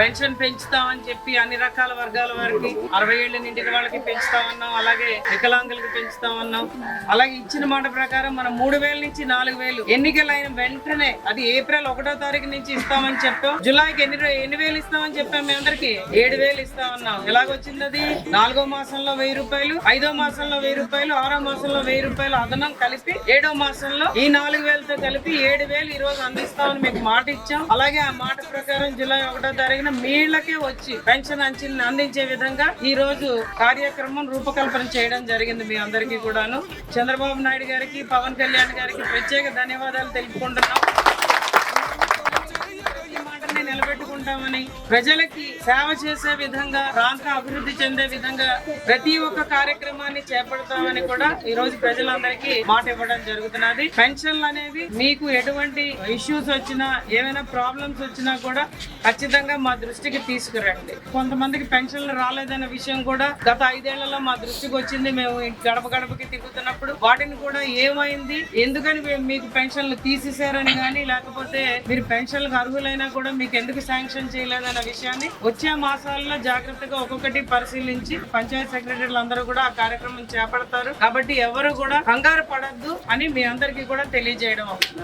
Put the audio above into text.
Pension పెంచుతామని చెప్పి అన్ని రకాల వర్గాల వారికి అరవై ఏళ్ళ నిండిన వాళ్ళకి పెంచుతామన్నాం. అలాగే వికలాంగులకి పెంచుతామన్నాం. అలాగే ఇచ్చిన మాట ప్రకారం మనం మూడు వేల నుంచి నాలుగు వేలు ఎన్నికలైన వెంటనే అది ఏప్రిల్ ఒకటో తారీఖు నుంచి ఇస్తామని చెప్పాం. జులైకి ఎన్ని ఎన్ని వేలు ఇస్తామని చెప్పాం మీ అందరికి? ఏడు వేలు ఇస్తామన్నాం. ఎలాగొచ్చింది అది? నాలుగో మాసంలో వెయ్యి రూపాయలు ఐదో మాసంలో వెయ్యి రూపాయలు ఆరో మాసంలో వెయ్యి రూపాయలు అదనం కలిపి ఏడో మాసంలో ఈ నాలుగు వేలతో కలిపి ఏడు వేలు ఈ రోజు అందిస్తామని మీకు మాట ఇచ్చాం. అలాగే ఆ మాట ప్రకారం జూలై ఒకటో తారీఖున మీళ్ళకే వచ్చి పెన్షన్ అంచెల్ని అందించే విధంగా ఈ రోజు కార్యక్రమం రూపకల్పన చేయడం జరిగింది మీ అందరికీ కూడాను. చంద్రబాబు నాయుడు గారికి పవన్ కళ్యాణ్ గారికి ప్రత్యేక ధన్యవాదాలు తెలుపుకుంటున్నాం ఈ మాటని చేద్దామని ప్రజలకి సేవ చేసే విధంగా ప్రాంత అభివృద్ధి చెందే విధంగా ప్రతి ఒక్క కార్యక్రమాన్ని చేపడతామని కూడా ఈ రోజు ప్రజలందరికీ మాట ఇవ్వడం జరుగుతున్నది. పెన్షన్లు అనేవి మీకు ఎటువంటి ఇష్యూస్ వచ్చినా ఏమైనా ప్రాబ్లమ్స్ వచ్చినా కూడా ఖచ్చితంగా మా దృష్టికి తీసుకురండి. కొంతమందికి పెన్షన్లు రాలేదన్న విషయం కూడా గత ఐదేళ్ళలో మా దృష్టికి వచ్చింది. మేము గడప గడపకి తిరుగుతున్నప్పుడు వాటిని కూడా ఏమైంది? ఎందుకని మేము మీకు పెన్షన్లు తీసేశారని కానీ లేకపోతే మీరు పెన్షన్లకు అర్హులైనా కూడా మీకు ఎందుకు శాంక్షన్ చేయలేదన్న విషయాన్ని వచ్చే మాసాల్లో జాగ్రత్తగా ఒక్కొక్కటి పరిశీలించి పంచాయత్ సెక్రటరీలు అందరూ కూడా ఆ కార్యక్రమం చేపడతారు. కాబట్టి ఎవరు కూడా కంగారు పడద్దు అని మీ అందరికీ కూడా తెలియజేయడం అవుతుంది